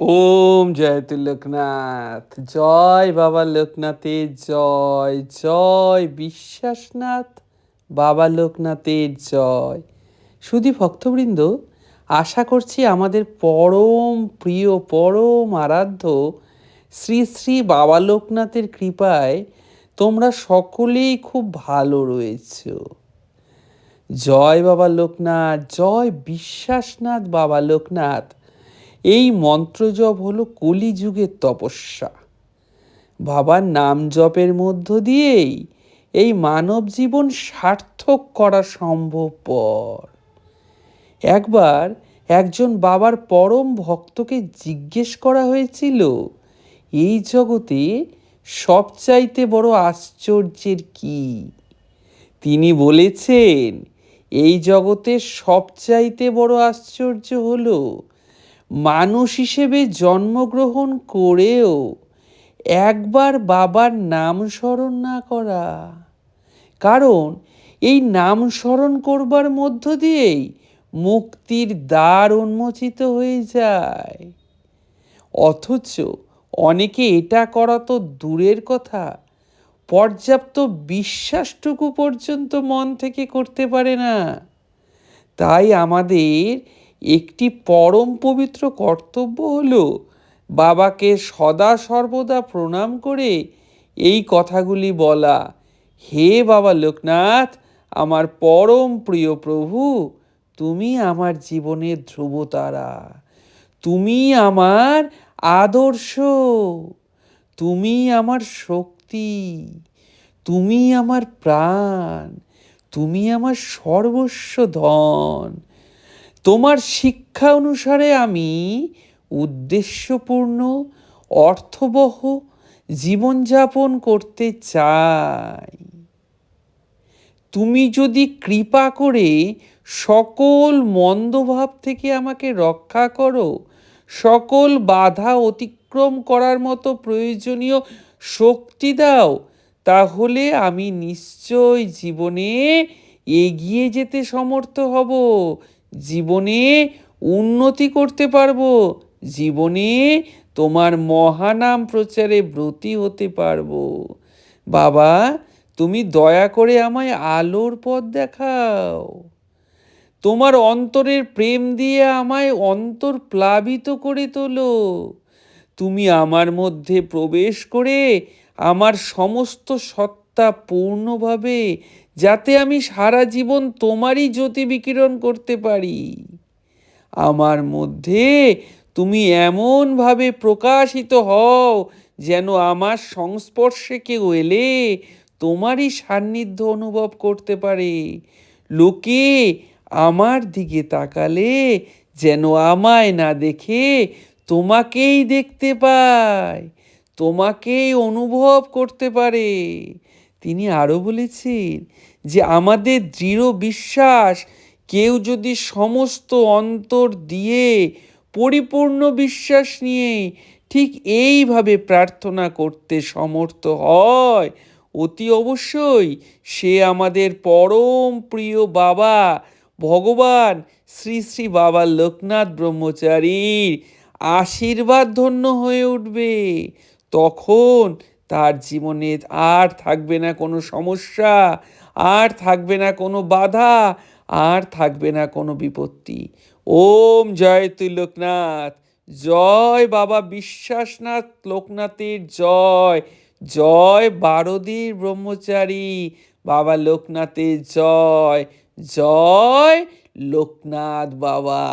ওম জয়তু লোকনাথ জয় বাবা লোকনাথের জয় জয় বিশ্বাসনাথ, বাবা লোকনাথের জয়। শুধু ভক্তবৃন্দ, আশা করছি আমাদের পরম প্রিয়, পরম আরাধ্য শ্রী শ্রী বাবা লোকনাথের কৃপায় তোমরা সকলেই খুব ভালো রয়েছো। জয় বাবা লোকনাথ, জয় বিশ্বাসনাথ বাবা লোকনাথ। এই মন্ত্রজপ হলো কলিযুগের তপস্যা। বাবার নাম জপের মধ্য দিয়েই এই মানব জীবন সার্থক করা সম্ভবপর একবার একজন বাবার পরম ভক্তকে জিজ্ঞেস করা হয়েছিল, এই জগতে সবচাইতে বড় আশ্চর্যের কি? তিনি বলেছেন, এই জগতে সবচাইতে বড় আশ্চর্য হলো মানুষ হিসেবে জন্মগ্রহণ করেও একবার বাবার নাম স্মরণ না করা। কারণ এই নাম স্মরণ করবার মধ্য দিয়েই মুক্তির দ্বার উন্মোচিত হয়ে যায়। অথচ অনেকে এটা করা তো দূরের কথা, পর্যাপ্ত বিশ্বাসটুকু পর্যন্ত মন থেকে করতে পারে না। তাই আমাদের একটি পরম পবিত্র কর্তব্য হল বাবাকে সদা সর্বদা প্রণাম করে এই কথাগুলি বলা। হে বাবা লোকনাথ, আমার পরম প্রিয় প্রভু, তুমি আমার জীবনের ধ্রুবতারা। তুমি আমার আদর্শ। তুমি আমার শক্তি। তুমি আমার প্রাণ। তুমি আমার সর্বস্ব ধন। তোমার শিক্ষা অনুসারে আমি উদ্দেশ্যপূর্ণ, অর্থবহ জীবনযাপন করতে চাই। তুমি যদি কৃপা করে সকল মন্দভাব থেকে আমাকে রক্ষা করো, সকল বাধা অতিক্রম করার মতো প্রয়োজনীয় শক্তি দাও, তাহলে আমি নিশ্চয় জীবনে এগিয়ে যেতে সমর্থ হব। জীবনে উন্নতি করতে পারব। জীবনে তোমার মহানাম প্রচারে ব্রতী হতে পারব। বাবা, তুমি দয়া করে আমায় আলোর পথ দেখাও। তোমার অন্তরের প্রেম দিয়ে আমায় অন্তর প্লাবিত করে তোলো। তুমি আমার মধ্যে প্রবেশ করে আমার সমস্ত সত্তা পূর্ণভাবে যাতে আমি সারা জীবন তোমারই জ্যোতি বিকিরণ করতে পারি। আমার মধ্যে তুমি এমনভাবে প্রকাশিত হও যেন আমার সংস্পর্শে কেউ এলে তোমারই সান্নিধ্য অনুভব করতে পারে। লোকে আমার দিকে তাকালে যেন আমায় না দেখে তোমাকেই দেখতে পায়, তোমাকেই অনুভব করতে পারে। তিনি আরও বলেছেন যে আমাদের দৃঢ় বিশ্বাস, কেউ যদি সমস্ত অন্তর দিয়ে পরিপূর্ণ বিশ্বাস নিয়ে ঠিক এইভাবে প্রার্থনা করতে সমর্থ হয়, অতি অবশ্যই সে আমাদের পরম প্রিয় বাবা, ভগবান শ্রী শ্রী বাবা লোকনাথ ব্রহ্মচারীর আশীর্বাদ ধন্য হয়ে উঠবে। তখন তার জীবনে আর থাকবে না কোনো সমস্যা, আর থাকবে না কোনো বাধা, আর থাকবে না কোনো বিপত্তি। ওম জয় তুই লোকনাথ জয় বাবা বিশ্বাসনাথ লোকনাথের জয় জয় বারদীর ব্রহ্মচারী বাবা লোকনাথের জয় জয় লোকনাথ বাবা।